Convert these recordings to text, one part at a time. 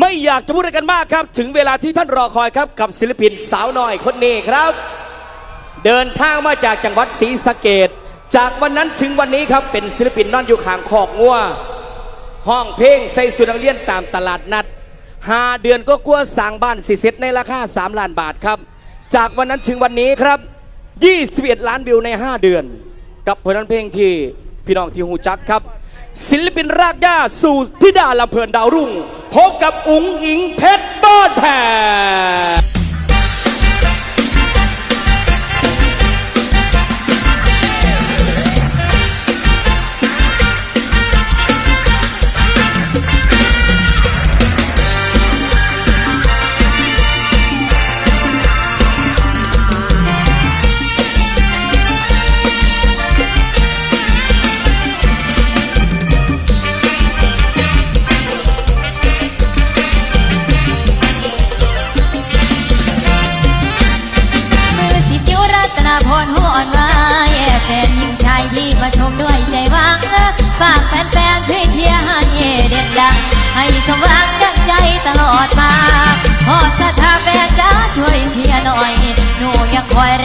ไม่อยากจะพูดอะไรกันมากครับ ถึงเวลาที่ท่านรอคอยครับ กับศิลปินสาวน้อยคนนี้ครับ เดินทางมาจากจังหวัดศรีสะเกดจากวันนั้นถึงวันนี้ครับเป็นศิลปินนอนอยู่ข้างขอกงัวห้องเพลงใส่สุนังเลียนตามตลาดนัดหาเดือนก็กลัวสร้างบ้านสิเซ็ตในราคา 3 ล้านบาทครับ จากวันนั้นถึงวันนี้ครับ 21 ล้านวิวใน 5 เดือน กับผลงานเพลงที่พี่น้องที่หูจักครับ ศิลปินรากหญ้าสู่ธิดาลำเพลินดาวรุ่ง พบกับอุ๋งอิงเพชรบ้านแพร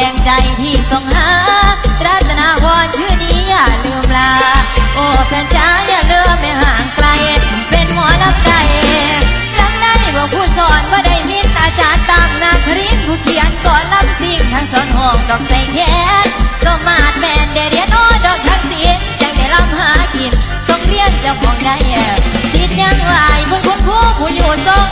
แรงใจที่ส่งหา รัตนาวรชื่อนี้อย่าลืมลา โอ้แฟนจ้าอย่าเลืมไม่ห่างไกล เป็นหมอรับใจลังได้บอกผู้สอนว่าได้มิตรอาจารย์ตามนาครินผู้เขียนก่อนลำสิ่งทั้งสอนห้องดอกใส่แขนสมาดแมนเดเรียนอ้อดอกทักษิณจังได้ลำหากินต้งเรียนเจ้าของได้ทิดยังไหวคุณคุณผู้ผู้อยู่ทรง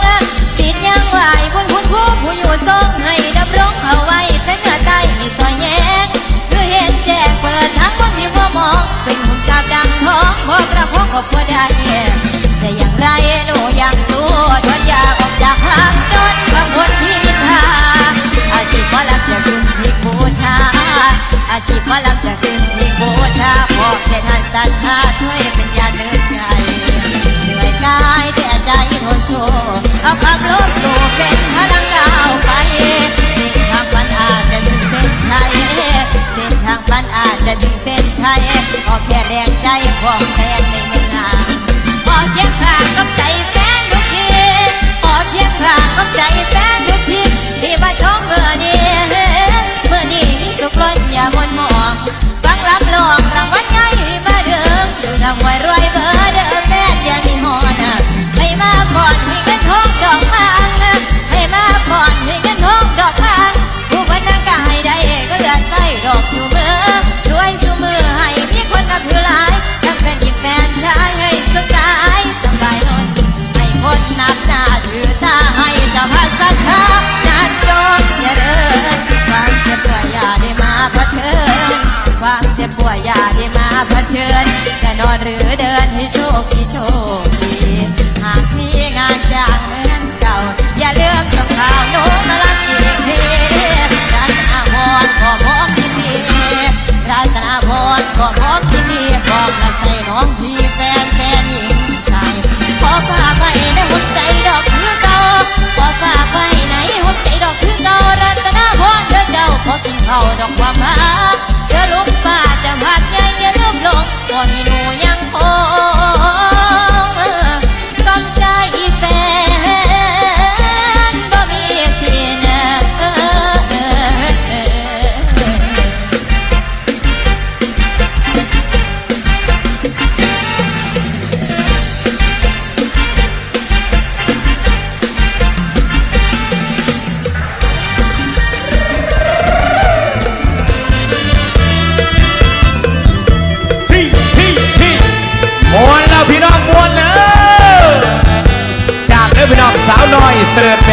Será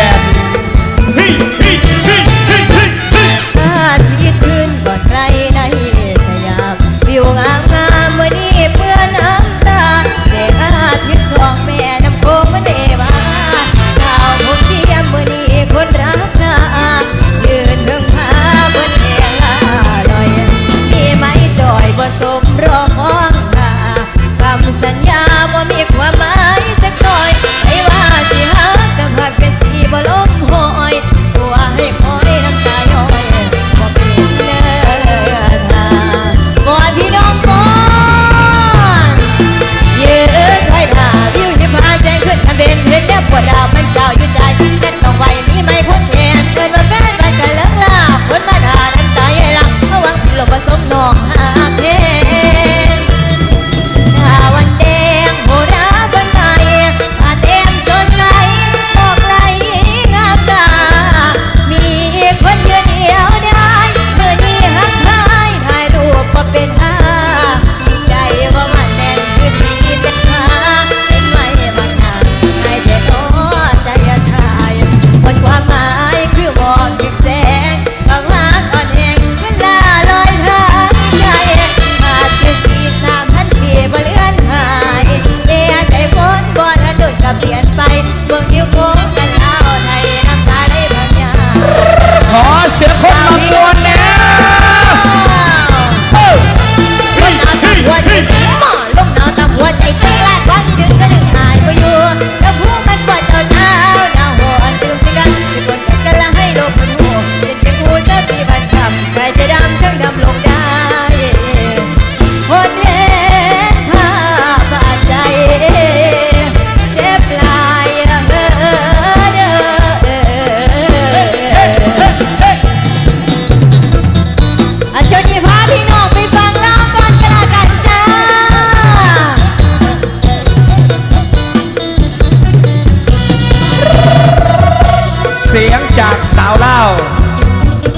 เสียงจากสาวเล่า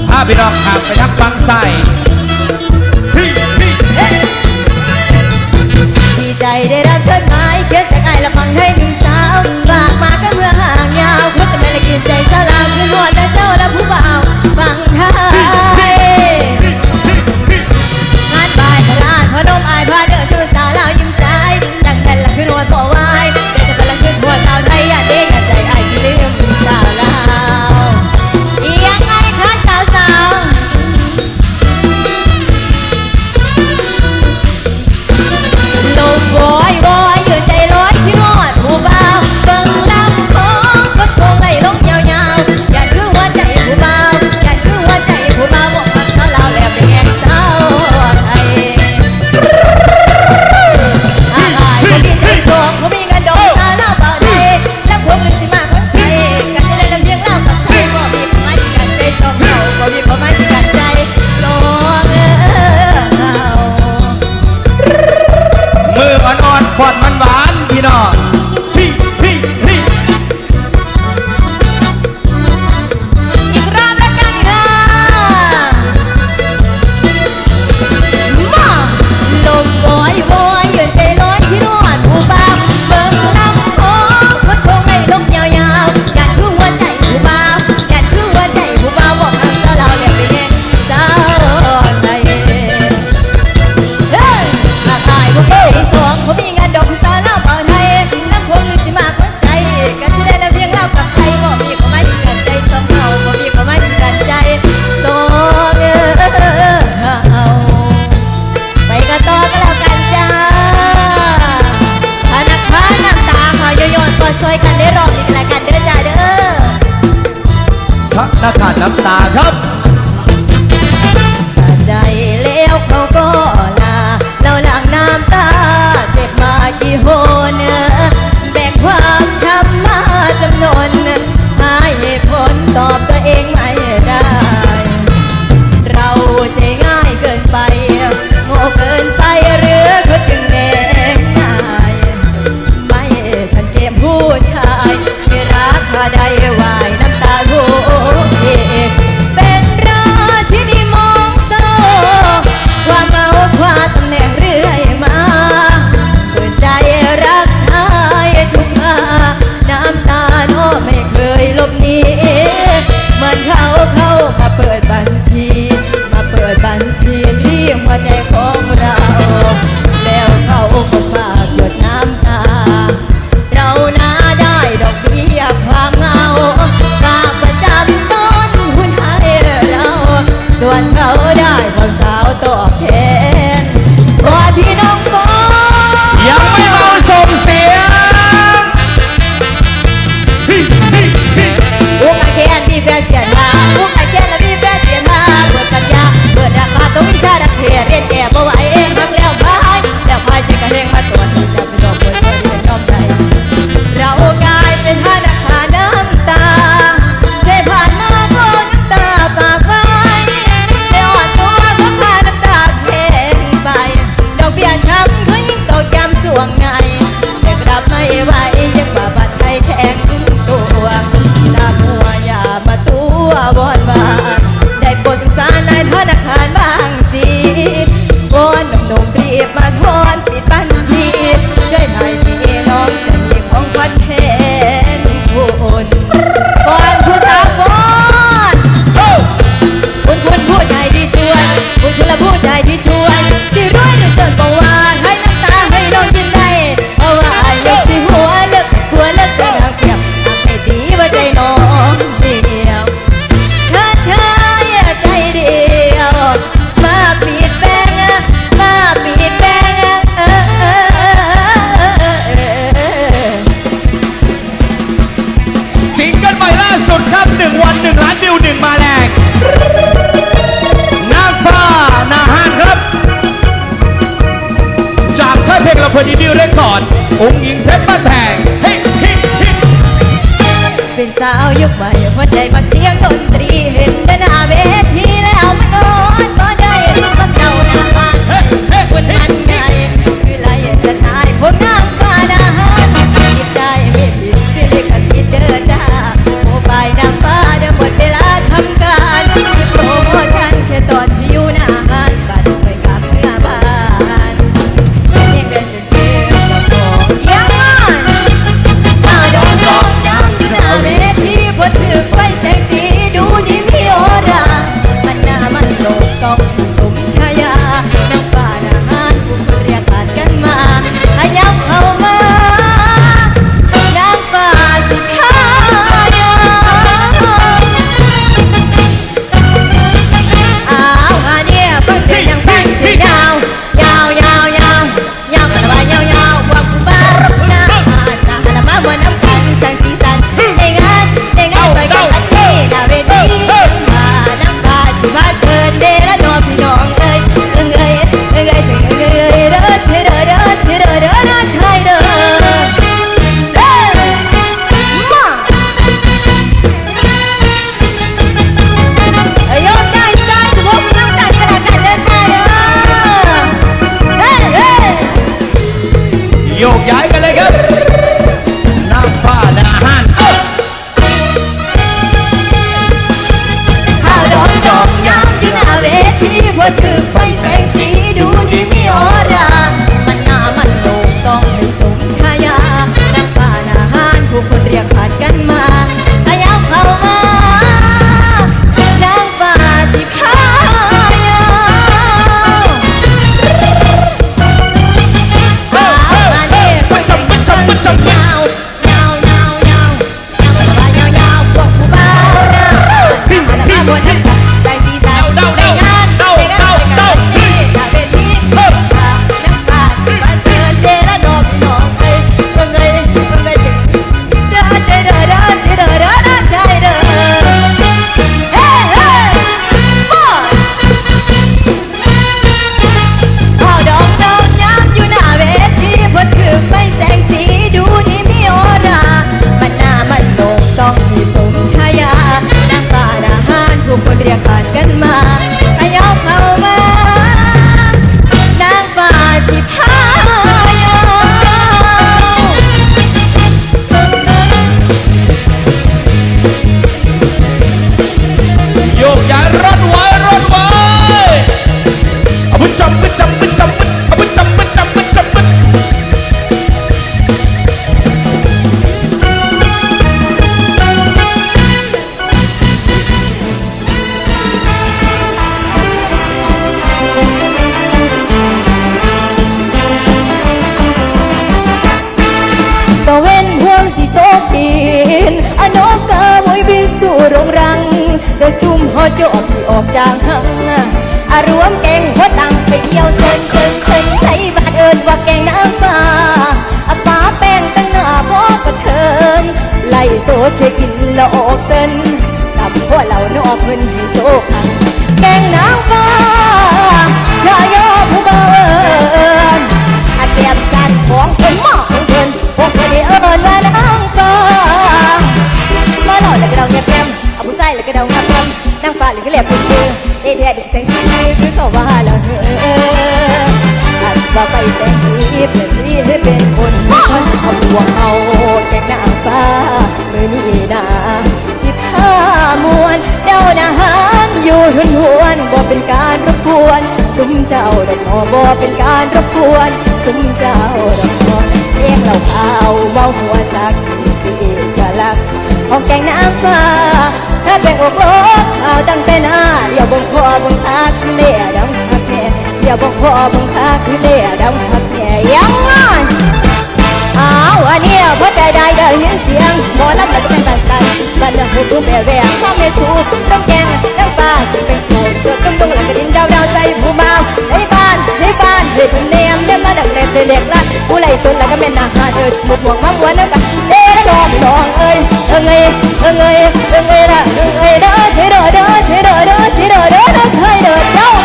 พาพี่น้องข้ามไปทับฟังใส่ดีใจได้รับเชิญิวเรคคอร์ดองค์หญิงเพชบ้านแพงเฮ้ฮิฮิเป็นสาวยุคใหม่หัวใจมันเสียงดนตรีเห็นแต่หน้าเวที 看呀ารอยู่หุนหวนบ่เป็นการรบกวนสุมเจ้าดอกหอบ่เป็นการรบกวนสุมเจ้าดอกหอเรียกเราเอาเมาหัวสักที่เอกลักษณ์ของแกงน้ำฟ้าถ้าเป็นอกโลกเอาตั้งแต่หน้าเดี๋ยวบงคอบงคักเลี่ยดำคักแน่เดี๋ยวบงคอบงคักเลี่ยดำคักแน่ยังไงอ้าวอันนี้ยพอใจได้ได้ยินเสียงหมอลำแล้วก็เป็นตันตันบันเดาหูสูแม่แรงพ่อแม่สูต้องแกง น้าสิเป็นโชว์เกือบต้องต้องหลังกระดิ่งดาวดาวใจผู้เมาในบ้านในบ้านให้เป็นเนียมเดินมาดักเล็บเล็กลัดผู้ไล่สนแล้วก็เป็นอาหาเอิดหมกหวงมังวันแล้วกันเอ๊ะน้องน้องเอ้ยเอิงเอ้ยเอิงเอ้ยเอิงเอ้ยละเอิงเอ้อเด้อเด้อเด้อเด้อเฉยเด้อเด้อเฉยเด้อเด้อเด้อเฉยเด้อเด้อ้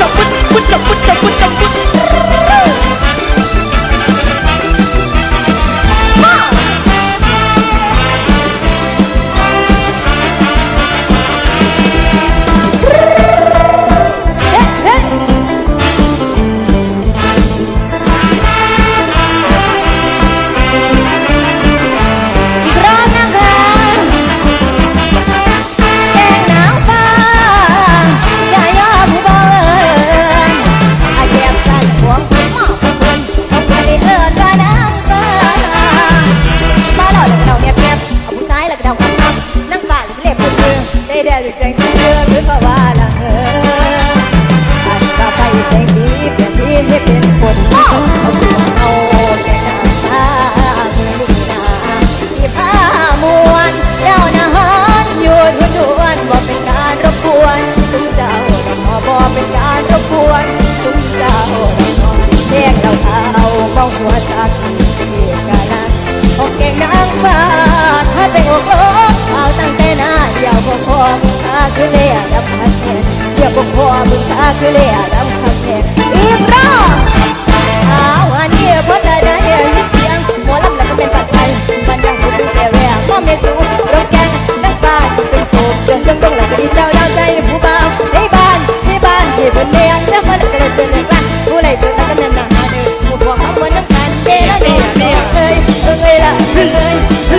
จับปุ๊ นางฟ้าถ้าเป็นหัโลกเอาตั้งแต่หน้าอย่าบอกพอมึงข้าคือเลียดำคงแทนเสียบอกพอมึงข้าคือเลียดำคำแทนอีกรอบเอาอันนี้พอตาได้ยินเสียงหมอลำแล้วก็เป็นปัดไทยมันยังหูดูแต่ววพ่อเมสูรถแกงนักบ้านเป็นโชคเดินตรงตรงหลังดีเจ้าดาวใจผู้บ่าในบ้านที่บ้านที่บนเมียงแล้วคนก็เลยเป็นเด็กละผู้ใดเป็ Hey, hey.